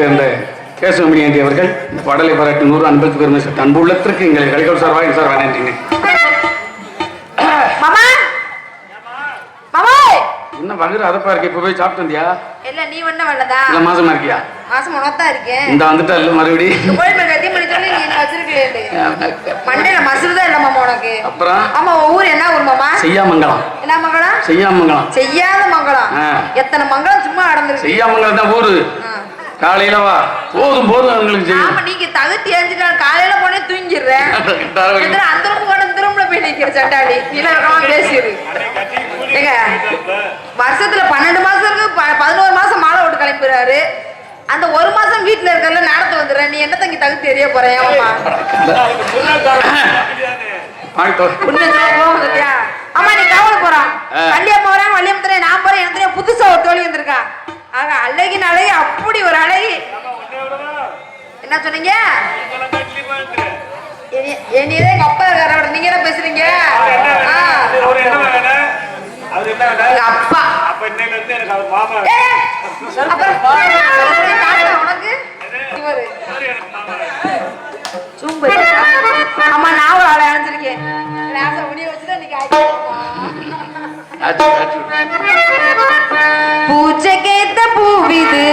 சேர்ந்த கேசவமணி ஆண்டி அவர்கள் இந்த பாடலை பாராட்டி நூறு அன்புக்கு பெருமை சேர்த்த அன்பு உள்ளத்திற்கு எங்களை கலிகல் சார்பாக சார்பாக நன்றிங்க என்ன வகுறு அதை பாருக்க இப்போ போய் சாப்பிட்டு வந்தியா? இல்ல நீ ஒண்ணு வரலதா இல்ல மாசமா இருக்கியா? மாசம் உனத்தான் இருக்கேன் இந்த வந்துட்டா இல்ல மறுபடியும் மண்டையில மசுறு தான் இல்ல மாமா உனக்கு. அப்புறம்? ஆமா ஊர் என்ன ஊர் மாமா? செய்யாமங்கலம் என்ன மங்களம் செய்யாமங்கலம் செய்யாத மங்களம் ஆ. எத்தனை மங்களம் சும்மா அடந்திருக்கு. செய்யாமங்கலம் தான் ஊரு. காலையில வா. போதும் போதும் அவங்களுக்கு ஆமா நீங்க தகுதி ஏஞ்சிட்டு காலையில போனே தூங்கிடுறேன் அந்த போன இந்த ரூம்ல போய் நிக்கிற சண்டாடி இலக்கமா பேசிடு. ஏங்க வருஷத்துல பன்னெண்டு மாசம் இருக்கு ப- பதினோரு மாசம் மாலை விட்டு கிளம்பிடுறாரு. அந்த ஒரு மாசம் வீட்டுல இருக்கறதுல நேரத்தை வந்துடுறேன் நீ என்ன தங்கி தகுதி தெரிய போறேன் ஆமா நீ கவலை போறான். வள்ளியம்மா வராங்க வள்ளியம் நான் போறேன் எனக்கு புதுசா ஒரு தோழி வந்திருக்கா. ஆக அழகின் அழகி அப்படி ஒரு அழகி. என்ன சொன்னீங்க? என்னையதே எங்க அப்பா இருக்காரு நீங்க என்ன பேசுறீங்க? அப்பா. ஆமா நான் ஒரு ஆளை அணைஞ்சிருக்கேன். லேசா முடிய வச்சுதான் இன்னைக்கு பூச்சைக்கேத்த பூவிது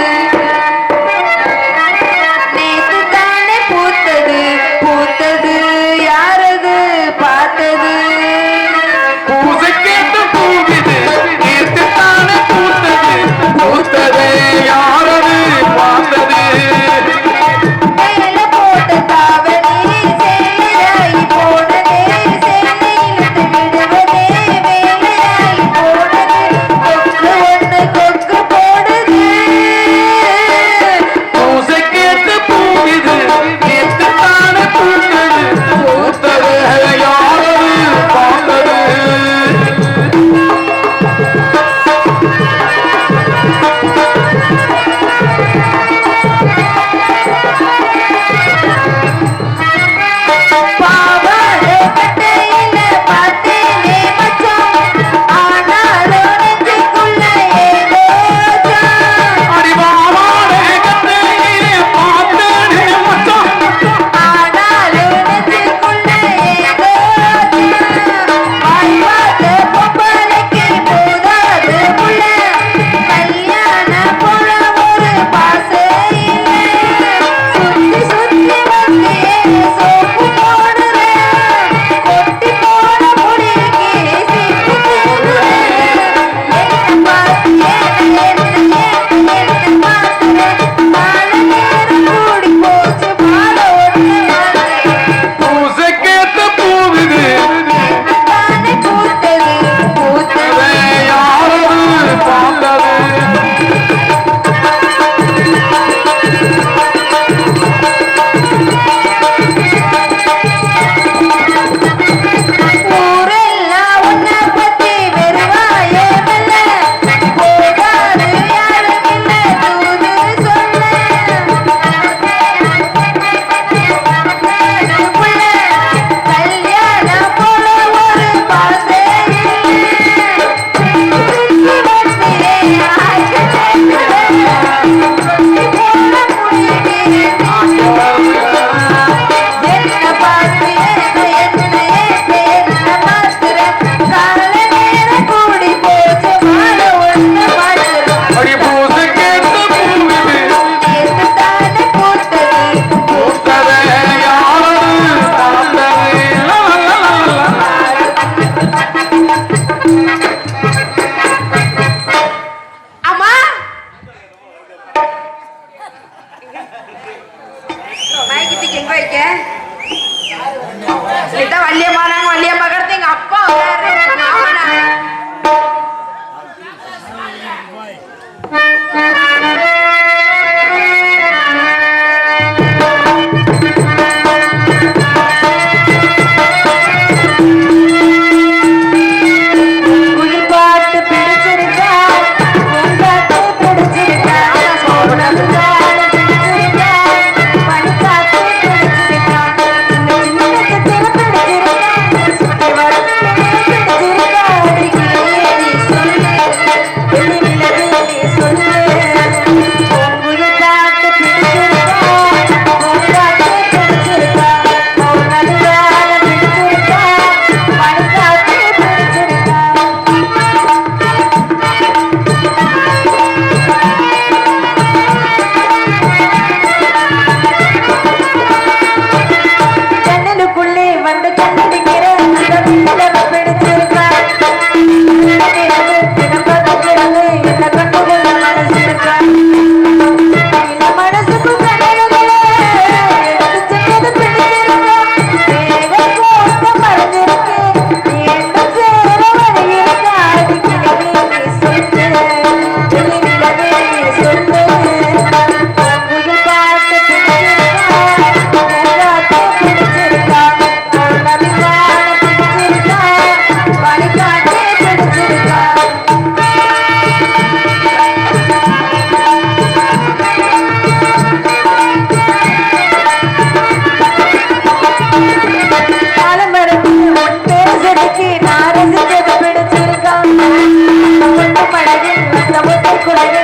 குழந்தை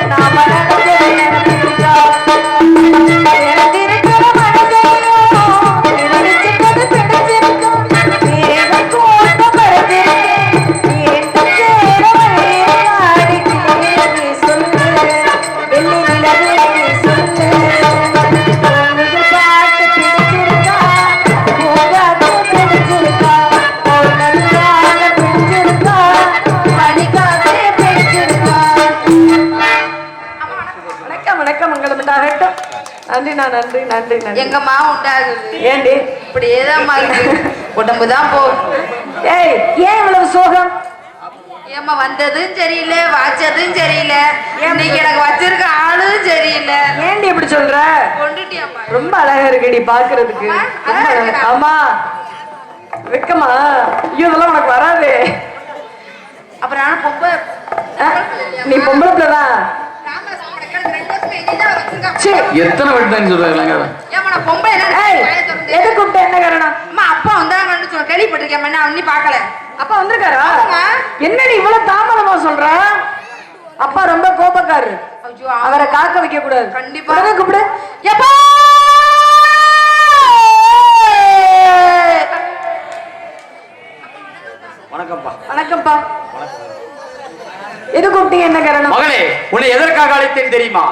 தான் இருக்கு. உடம்பு தான் போகும் ஏய் ஏன் இவ்வளவு சோகம்? ஏம்மா வந்ததும் சரியில்லை வச்சதும் சரியில்லை. இன்னைக்கு எனக்கு வச்சிருக்க ஆளும் சரியில்லை. ஏண்டி இப்படி சொல்ற? கொண்டுட்டியம்மா. ரொம்ப அழகா இருக்குடி பாக்குறதுக்கு ஆமா. இருக்கா? வெக்கமா? ஐயோ இதெல்லாம் உனக்கு வராது. அப்புறம் நானும் பொம்பை நீ பொம்பளை பிள்ளைதான்? எத்தனை சொல்றாங்க என்ன. எது கூப்பிட்ட என்ன காரணம்? அம்மா அப்பா வந்தாங்கன்னு சொல்ல கேள்விப்பட்டிருக்கேன் நான் இன்னும் பார்க்கல. அப்பா வந்திருக்காரா. என்னடி இவ்வளவு தாமதமா சொல்ற? அப்பா ரொம்ப கோபக்காரரு. அவரை காக்க வைக்க கூடாது கண்டிப்பா. கூப்பிடு. எப்பா! வணக்கம்ப்பா. வணக்கம்ப்பா. எது கூப்பிட்டீங்க? என்ன காரணம்? மகளே உன்னை எதற்காக அழைத்தேன் தெரியுமா?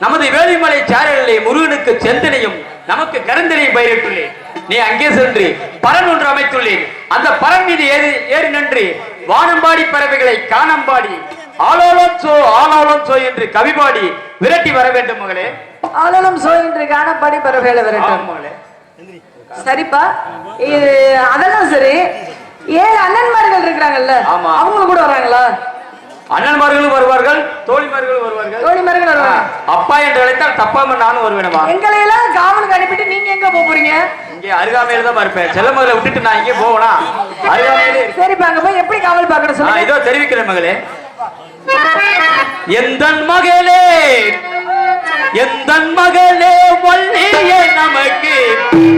நமது வேலிமலை சாரலிலே முருகனுக்கு செந்தனையும் நமக்கு கருந்தனையும் பயிரிட்டுள்ளேன் நீ அங்கே சென்று பரன் ஒன்று அமைத்துள்ளேன் அந்த பரன் மீது ஏறி ஏறி நின்று வானம்பாடி பறவைகளை காணம்பாடி ஆலோலம் சோ ஆலோலம் சோ என்று கவி பாடி விரட்டி வர வேண்டும் மகளே. ஆளும் சோயின்று காணப்படி பரவேல ஆம் வரட்டும் மகளே. சரிப்பா. இது அதெல்லாம் சரி. ஏழு அண்ணன்மார்கள் இருக்கிறாங்கல்ல. அவங்க கூட வராங்களா? அண்ணன்மார்களும் வருவார்கள் தோழிமார்களும் வருவார்கள். தோழிமார்கள் வருவாங்க. அப்பா என்று அழைத்தால் தப்பாம நானும் வருவேனமா எங்களை எல்லாம் காவலுக்கு அனுப்பிட்டு நீங்க எங்க போக போறீங்க? இங்கே அருகாமையில தான் இருப்பேன் செல்ல மகளை விட்டுட்டு நான் இங்கே போவேனா அருகாமையிலே. சரிப்பா அங்க போய் எப்படி காவல் பார்க்கணும் ஆ, சொல்லுங்க. இதோ தெரிவிக்கிறேன் மகளே. எந்த மகளே எந்த மகளே வள்ளியே நமக்கு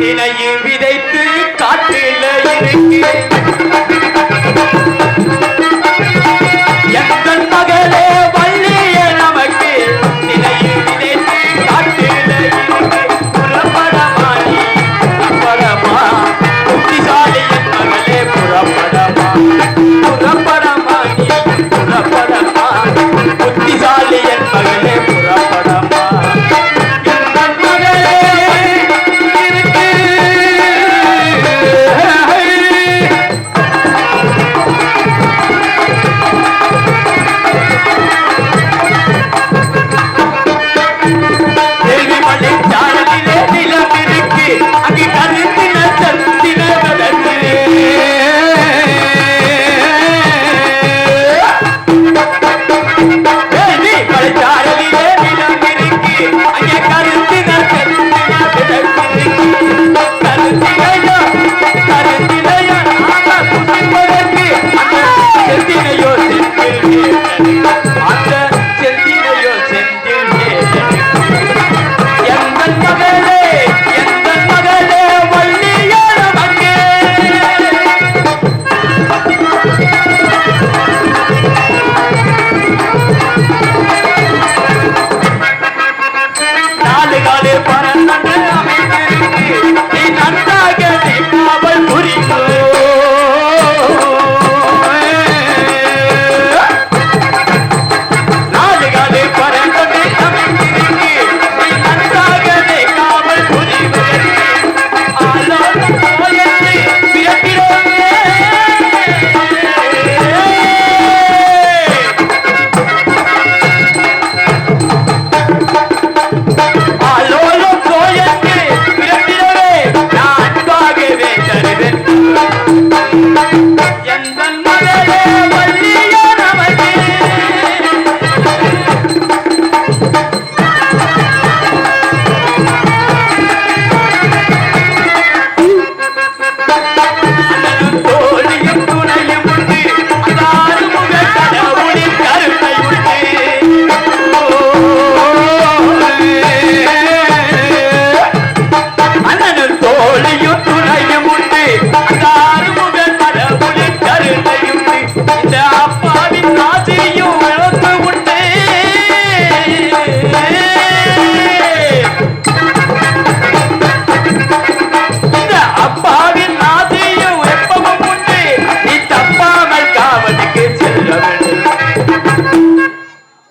இணையை விதைத்து காட்டில இருக்கு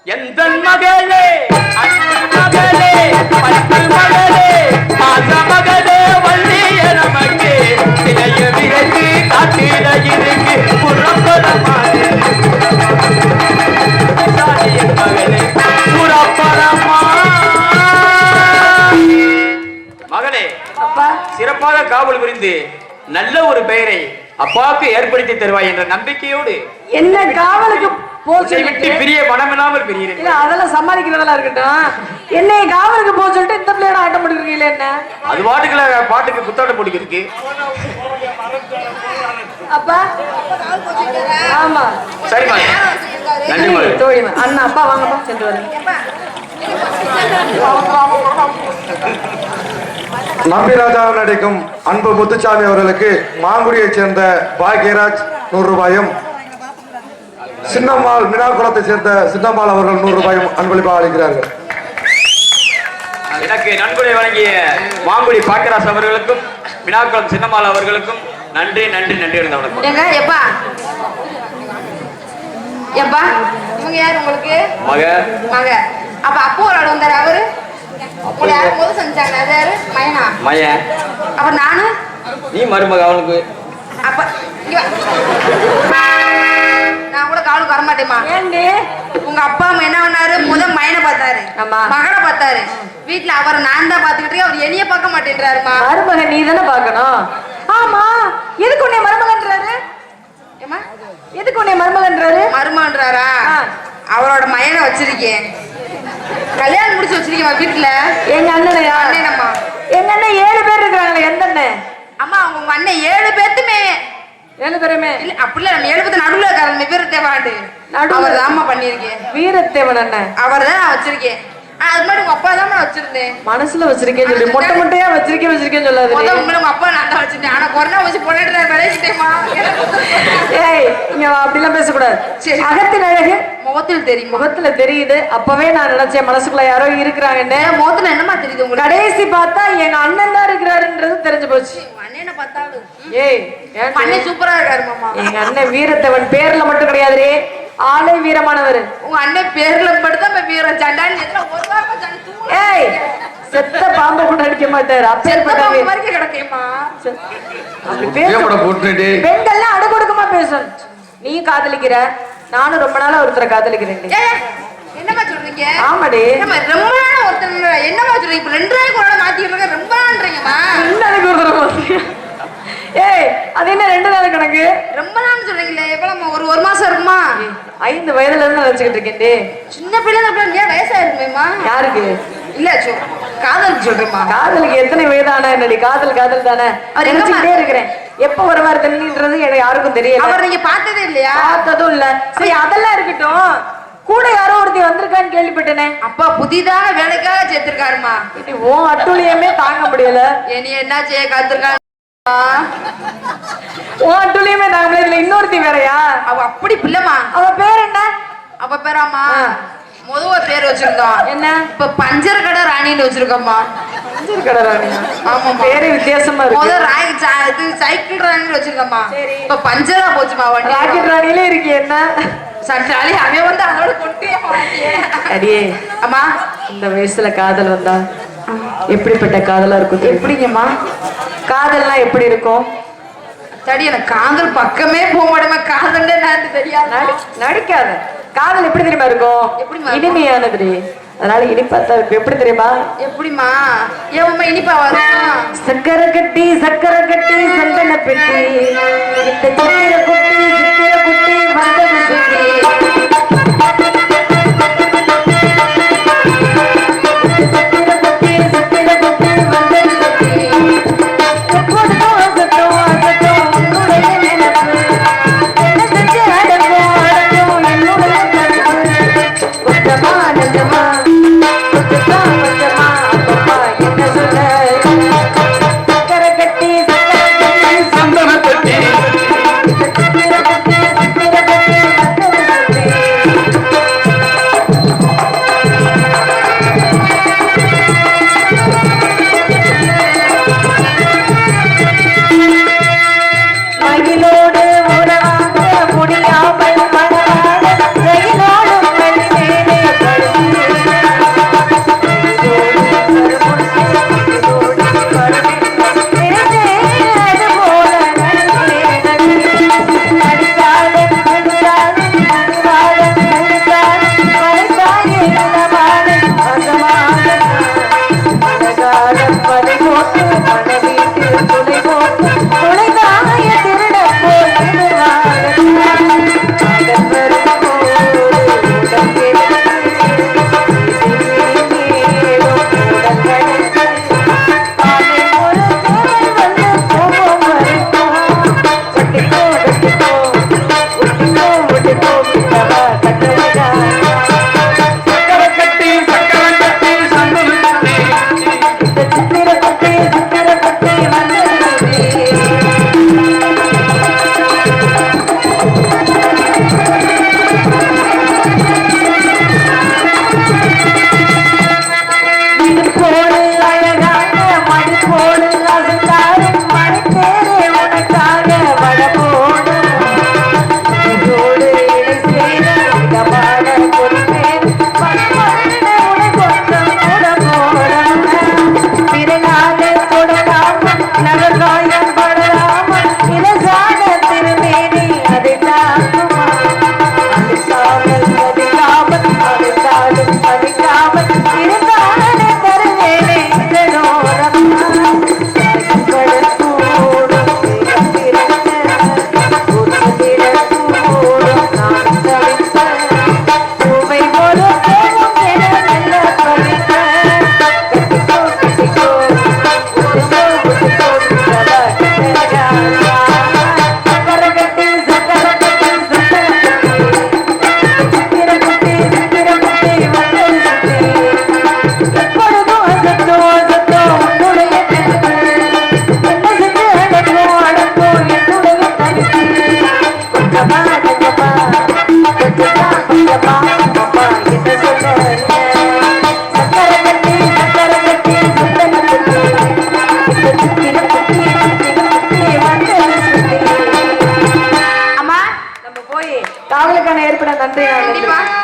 எந்த மகளே அன்பு மகளே பத்து மகளே பாச மகளே வள்ளிய நமக்கு சிலைய விரைந்து காட்டில இருக்கு சிறப்பாக காவல் புரிந்து நல்ல ஒரு பெயரை அப்பாவுக்கு ஏற்படுத்தி தருவாய் என்ற நம்பிக்கையோடு. என்ன காவலுக்கு போச்சு விட்டு பிரிய மனமில்லாமல் பிரிகிறேன் இல்ல அதெல்லாம் சமாளிக்கிறதெல்லாம் இருக்கட்டும். என்னை காவலுக்கு போக சொல்லிட்டு இந்த பிள்ளையோட ஆட்டம் முடிக்கிறீங்களே என்ன? அது பாட்டுக்குள்ள பாட்டுக்கு புத்தாட்டம் பிடிக்கிறதுக்கு அப்பா? ஆமா. சரிம்மா. தோழிமா அண்ணா அப்பா வாங்கப்பா சென்று வரேன் நம்பிராஜா நடிக்கும் அன்பு முத்துச்சாமி அவர்களுக்கு மாங்குடியைச் சேர்ந்த பாக்யராஜ் நூறு ரூபாயும் சின்னம்மாள் மினாக்குளத்தை சேர்ந்த சின்னம்மாள் அவர்கள் நூறு ரூபாயும் அன்பளிப்பாக அளிக்கிறார்கள். எனக்கு நன்கொடை வழங்கிய மாங்குடி பாக்கராஸ் அவர்களுக்கும் வினாக்குளம் சின்னம்மாள் அவர்களுக்கும் நன்றி நன்றி நன்றி வணக்கம். ஏங்க எப்பா? எப்பா? இவங்க யார் உங்களுக்கு? மக. மக. அப்ப அப்போ ஒரு ஆள் வந்தாரு அவரு? உங்களை யாரும் முதல் செஞ்சாங்க அது யாரு? மயனா? மயன் அப்ப நானு நீ மருமக அவனுக்கு அப்ப. நான் கூட காலுக்கு வர மாட்டேமா ஏண்டி உங்க அப்பா அம்மா என்ன பண்ணாரு? முத மயனை பார்த்தாரு. ஆமா. மகனை பார்த்தாரு. வீட்டுல அவரை நான் தான் பாத்துக்கிட்டு அவர் என்னைய பார்க்க மாட்டேன்றாருமா. மருமகன் நீ தானே பார்க்கணும். ஆமா. எதுக்கு உன்னை மருமகன்றாரு? ஏமா எதுக்கு உன்னை மருமகன்றாரு? மருமன்றாரா ஆ. அவரோட மயனை வச்சிருக்கேன். கல்யாணம் முடிச்சு வச்சிருக்கேன் வீட்டுல எங்க அண்ணனையா? அண்ணனம்மா. எங்க அண்ணன் ஏழு பேர் இருக்காங்களே எந்த அண்ணன்? அம்மா அவங்க அண்ணன் ஏழு பேர்த்துமே ஏழு பேருமே இல்ல அப்படி இல்ல. நம்ம ஏழு பேர்த்து நடுவுல இருக்காரு வீரத்தேவாண்டு நடுவுல? அவர் பண்ணியிருக்கேன். வீரத்தேவன் அண்ணன். அவர் தான் நான் வச்சிருக்கேன். அது மாதிரி உங்க அப்பா தான் வச்சிருந்தேன். மனசுல வச்சிருக்கேன் சொல்லி. மொட்டை மொட்டையா வச்சிருக்கேன் வச்சிருக்கேன்னு சொல்லாது உங்க அப்பா நான் தான் வச்சிருந்தேன். ஆனா கொரோனா வச்சு பொண்ணு விளையாட்டேமா ஏய் இங்க அப்படிலாம் பேசக்கூடாது. சரி. அகத்தின் அழகு. முகத்தில் தெரியுமா? முகத்துல தெரியுது. அப்பவே நான் நினைச்சேன் மனசுக்குள்ள யாரோ இருக்கிறாங்கன்னு. முகத்துல என்னமா தெரியுது உங்களுக்கு? கடைசி பார்த்தா எங்க அண்ணன் தான் இருக்கிறாருன்றது தெரிஞ்சு போச்சு. அண்ணனை பார்த்தாலும். ஏய் அண்ணன் சூப்பரா இருக்காரு மாமா. எங்க அண்ணன் வீரத்தவன் பேர்ல மட்டும் கிடையாதுரே ஆளே வீரமானவர். உங்க அண்ணன் பேர்ல தான் இப்ப வீரம் சண்டான்னு எல்லாம் ஒரு வாரம் சண்டை தூங்க ஏய் செத்த பாம்பை கூட அடிக்க மாட்டாரு. அப்பேற்பட்ட வீர- வரைக்கும் கிடக்கேம்மா. அப்படி பேச ஏப்பட போட்டுட்டே பெண்கள்லாம் அடுக்கொடுக்கமா பேசணும் நீ காதலிக்கிற. நானும் ரொம்ப நாளா ஒருத்தரை காதலிக்கிறேன் ஏய், என்னம்மா சொல்றீங்க? ஆமாடி. என்னம்மா ரொம்ப நாள் ஒருத்தர் என்னம்மா சொல்றீங்க? இப்ப ரெண்டு நாளைக்கு ஒரு நாள் ரொம்ப நாள்ன்றீங்கம்மா. ரெண்டு நாளைக்கு ஒரு தடவை பார்த்தியா? ஏய் அது என்ன ரெண்டு நாள் கணக்கு? ரொம்ப நாள் சொல்றீங்களே எவ்வளவு ஒரு ஒரு மாசம் இருக்குமா? ஐந்து வயதுல இருந்து நினைச்சுக்கிட்டு இருக்கேன்டி சின்ன பிள்ளை அப்புறம் ஏன் வயசாயிருக்குமேம்மா யாருக்கு? இல்ல சொ காதல் சொல்றேம்மா. காதலுக்கு எத்தனை வயதான என்னடி? காதல் காதல் தானே? நினைச்சுக்கிட்டே இருக்கிறேன். எப்ப வருவார் தண்ணின்றது எனக்கு யாருக்கும் தெரியல. அவர் நீங்க பார்த்ததே இல்லையா? பார்த்ததும் இல்ல. சரி அதெல்லாம் இருக்கட்டும். கூட யாரோ ஒருத்தி வந்திருக்கான்னு கேள்விப்பட்டேனே. அப்பா புதிதாக வேலைக்காக சேர்த்திருக்காருமா. உன் அட்டுழியமே தாங்க முடியல. இனி என்ன செய்ய காத்திருக்காரு உன் தாங்க முடியல இதுல இன்னொருத்தி வேறயா? அவ அப்படி பிள்ளைமா அவ பேர் என்ன? அவ பேராமா. முதவ பேர் வச்சிருந்தோம் என்ன? இப்ப பஞ்சர் கடை ராணின்னு வச்சிருக்கோம்மா. அஞ்சல் கடை ராணியா? ஆமாம்மா. பேரே வித்தியாசமா முத இருக்கு ராய் சா- இது சைக்கிள் ராணின்னு வச்சிருக்கோம்மா. சரி. இப்ப பஞ்சரா போச்சுமா வண்டி ராக்கெட் ராணியிலே இருக்கு என்ன? சட்டாளி அவன் வந்து அதோட போறானே. அடியே. அம்மா. இந்த வயசுல காதல் வந்தா எப்படிப்பட்ட காதலா இருக்கும்? எப்படிங்கம்மா? காதல்லாம் எப்படி இருக்கும்? தடி எனக்கு காதல் பக்கமே போக மாட்டேமா காதல் நான் தெரியாது? நடி நடிக்காத. காதல் எப்படி தெரியுமா இருக்கும்? இனிமையானது. அதனால இனிப்பா தான் இருக்கும். எப்படி தெரியுமா? எப்படிமா ஏம்மா இனிப்பா வரும்? சக்கரை கட்டி சக்கரை கட்டி சந்தன பெட்டி. இந்த சித்திர குட்டி சித்திர குட்டி வந்தது சுத்தி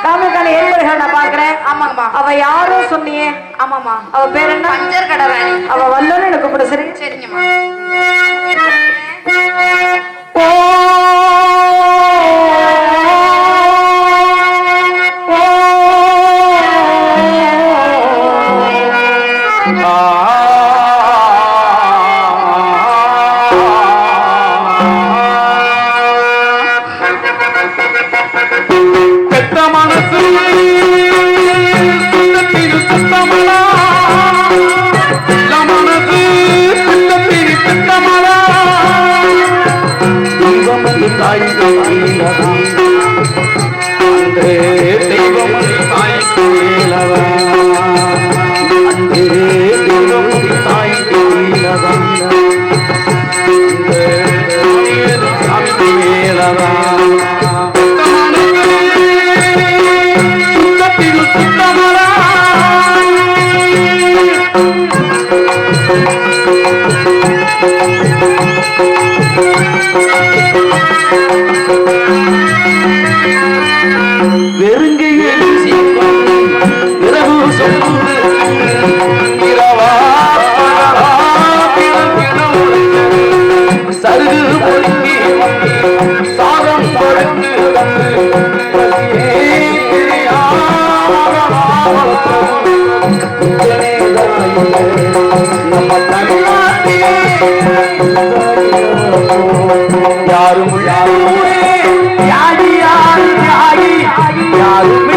தமிழுக்கான ஏழுவர்கள் நான் பாக்குறேன் ஆமாங்கம்மா. அவ யாரோ சொன்னியே. ஆமாமா அவ பேர் என்ன? அவ வல்லோன்னு எனக்கு கூப்பிட சரி. யாரும் யாரும் யாடி யாடி யாடி யாரும்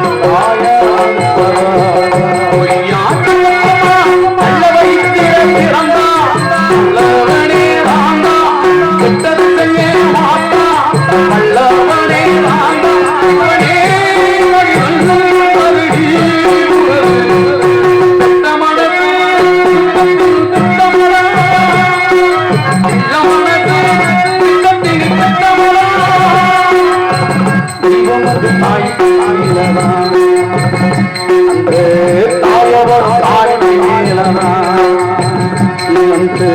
தாயவர் தாய் நீலமா என்று